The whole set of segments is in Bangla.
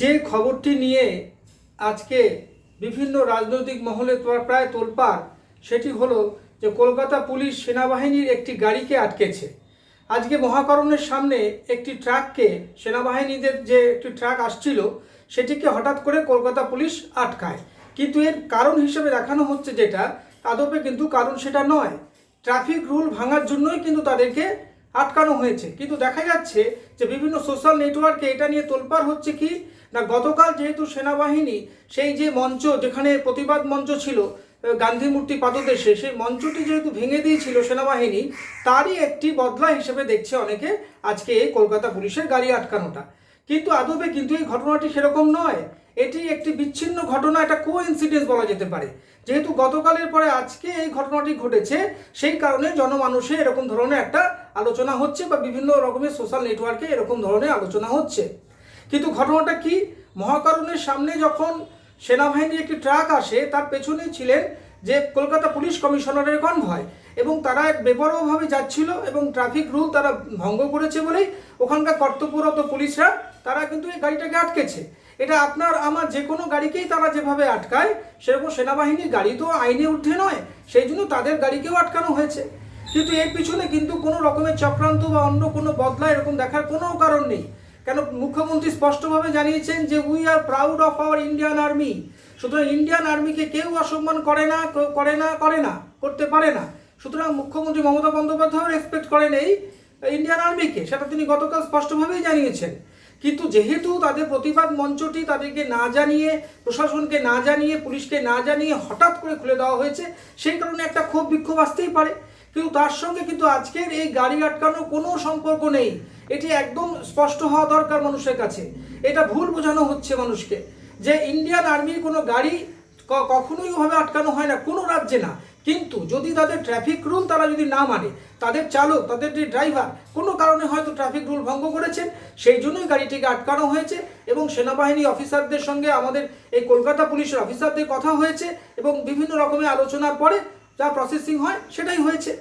যে খবরটি নিয়ে আজকে বিভিন্ন রাজনৈতিক মহলে প্রায় তোলপাড়, সেটি হলো যে কলকাতা পুলিশ সেনাবাহিনীর একটি গাড়িকে আটকেছে। আজকে মহাকরণের সামনে একটি ট্রাককে, সেনাবাহিনীদের যে একটি ট্রাক আসছিল, সেটিকে হঠাৎ করে কলকাতা পুলিশ আটকায়। কিন্তু এর কারণ হিসেবে দেখানো হচ্ছে যেটা আদপে কিন্তু কারণ সেটা নয়। ট্রাফিক রুল ভাঙার জন্যই কিন্তু তাদেরকে আটকানো হয়েছে। কিন্তু দেখা যাচ্ছে যে বিভিন্ন সোশ্যাল নেটওয়ার্কে এটা নিয়ে তোলপাড় হচ্ছে কি? না, গতকাল যেহেতু সেনাবাহিনী সেই যে মঞ্চ যেখানে প্রতিবাদ মঞ্চ ছিল গান্ধী মূর্তি পাদদেশে, সেই মঞ্চটি যেহেতু ভেঙে দিয়েছিল সেনাবাহিনী, তারই একটি বদলা হিসেবে দেখছে অনেকে আজকে এই কলকাতা পুলিশের গাড়ি আটকানোটা। কিন্তু আদবে কিন্তু এই ঘটনাটি সেরকম নয়। এটি একটি বিচ্ছিন্ন ঘটনা, এটা কো ইনসিডেন্স বলা যেতে পারে। যেহেতু গতকালের পরে আজকে এই ঘটনাটি ঘটেছে, সেই কারণে জনমানুষে এরকম ধরনের একটা আলোচনা হচ্ছে বা বিভিন্ন রকমের সোশ্যাল নেটওয়ার্কে এরকম ধরনের আলোচনা হচ্ছে। কিন্তু ঘটনাটা কি? মহাকারণের সামনে যখন সেনাবাহিনীর একটি ট্রাক আসে, তার পেছনে ছিলেন যে কলকাতা পুলিশ কমিশনারের কনভয় এবং তারা বেপরোয়াভাবে যাচ্ছিল এবং ট্রাফিক রুল তারা ভঙ্গ করেছে বলেই ওখানকার কর্তব্যরত পুলিশরা তারা কিন্তু এই গাড়িটাকে আটকেছে। এটা আপনার, আমার যে কোনো গাড়িকেই তারা যেভাবে আটকায়, সেরকম সেনাবাহিনীর গাড়ি তো আইনে ঊর্ধ্বে নয়, সেই জন্য তাদের গাড়িকেও আটকানো হয়েছে। কিন্তু এর পিছনে কিন্তু কোনো রকমের চক্রান্ত বা অন্য কোনো বদলা এরকম দেখার কোনো কারণ নেই। কেন মুখ্যমন্ত্রী স্পষ্টভাবে জানিয়েছেন যে we are proud of our Indian army সুতরাং ইন্ডিয়ান আর্মিকে কেউ অসম্মান করে না করে না করে না, করতে পারে না। সুতরাং মুখ্যমন্ত্রী মমতা বন্দ্যোপাধ্যায় রেসপেক্ট করেন এই ইন্ডিয়ান আর্মিকে সেটা তিনি গতকাল স্পষ্টভাবেই জানিয়েছেন। কিন্তু যেহেতু তাদের প্রতিবাদ মঞ্চটি তাদেরকে না জানিয়ে, প্রশাসনকে না জানিয়ে, পুলিশকে না জানিয়ে হঠাৎ করে খুলে দেওয়া হয়েছে, সেই কারণে একটা ক্ষোভ বিক্ষোভ আসতেই পারে। কিন্তু তার সঙ্গে কিন্তু আজকের এই গাড়ি আটকানোর কোনো সম্পর্ক নেই। এটি একদম স্পষ্ট হওয়া দরকার মানুষের কাছে। এটা ভুল বোঝানো হচ্ছে মানুষকে। যে ইন্ডিয়ান আর্মির কোনো গাড়ি কখনোই ওভাবে আটকানো হয় না, কোনো রাজ্যে না। কিন্তু যদি তাদের ট্রাফিক রুল তারা যদি না মানে তাদের চালক, তাদের যে ড্রাইভার কোনো কারণে হয়তো ট্রাফিক রুল ভঙ্গ করেছেন, সেই জন্যই গাড়িটিকে আটকানো হয়েছে এবং সেনাবাহিনী অফিসারদের সঙ্গে আমাদের এই কলকাতা পুলিশের অফিসারদের কথা হয়েছে এবং বিভিন্ন রকমের আলোচনার পরে যা প্রসেসিং হয় সেটাই হয়েছে।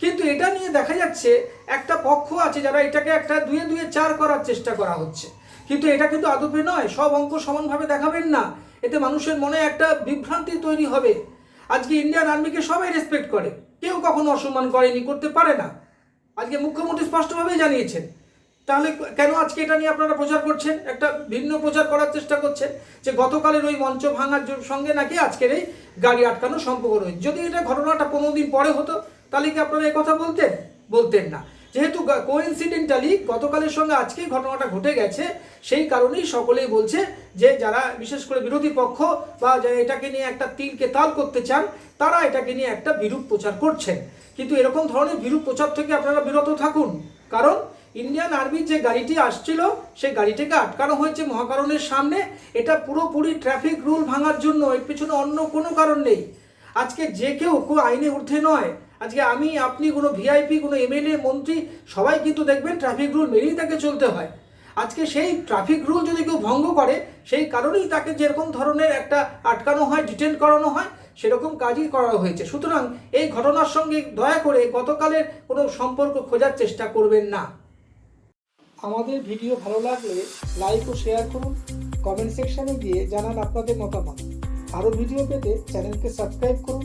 কিন্তু এটা নিয়ে দেখা যাচ্ছে একটা পক্ষ আছে যারা এটাকে একটা দুয়ে দুয়ে চার করার চেষ্টা করা হচ্ছে। কিন্তু এটা কিন্তু আদপে নয়, সব অঙ্ক সমানভাবে দেখাবেন না। এতে মানুষের মনে একটা বিভ্রান্তি তৈরি হবে। আজকে ইন্ডিয়ান আর্মিকে সবাই রেসপেক্ট করে। কেউ কখনো অসম্মান করেনি, করতে পারে না। আজকে মুখ্যমন্ত্রী স্পষ্টভাবেই জানিয়েছেন। তাহলে কেন আজকে এটা নিয়ে আপনারা প্রচার করছেন? একটা ভিন্ন প্রচার করার চেষ্টা করছেন যে গতকালের ওই মঞ্চ ভাঙার সঙ্গে নাকি আজকের এই গাড়ি আটকানো সম্পর্ক রয়েছে। যদি এটা ঘটনাটা পনেরো দিন পরে হতো, তাহলে কি আপনারা এই কথা বলতেন? বলতেন না। যেহেতু কোইন্সিডেন্টালি গতকালের সঙ্গে আজকেই ঘটনাটা ঘটে গেছে, সেই কারণেই সকলেই বলছে যে যারা বিশেষ করে বিরোধী পক্ষ বা যারা এটাকে নিয়ে একটা তিলকে তাল করতে চান, তারা এটাকে নিয়ে একটা বিরূপ প্রচার করছেন। কিন্তু এরকম ধরনের বিরূপ প্রচার থেকে আপনারা বিরত থাকুন। কারণ ইন্ডিয়ান আর্মির যে গাড়িটি আসছিল, সেই গাড়িটিকে আটকানো হয়েছে মহাকারণের সামনে। এটা পুরোপুরি ট্রাফিক রুল ভাঙার জন্য, এর পিছনে অন্য কোনো কারণ নেই। আজকে যে কেউ কেউ আইনে ঊর্ধ্বে নয়। আজকে আমি, আপনি কোনো ভিআইপি কোনো এমএলএ মন্ত্রী, সবাই কিন্তু দেখবেন ট্রাফিক রুল মেনেই তাকে চলতে হয়। আজকে সেই ট্রাফিক রুল যদি কেউ ভঙ্গ করে, সেই কারণেই তাকে যেরকম ধরনের একটা আটকানো হয় ডিটেন করানো হয়, সেরকম কাজই করা হয়েছে। সুতরাং এই ঘটনার সঙ্গে দয়া করে গতকালের কোনো সম্পর্ক খোঁজার চেষ্টা করবেন না। আমাদের ভিডিও ভালো লাগলে লাইক ও শেয়ার করুন কমেন্ট সেকশনে গিয়ে জানান আপনাদের মতামত। আরও ভিডিও পেতে চ্যানেলকে সাবস্ক্রাইব করুন।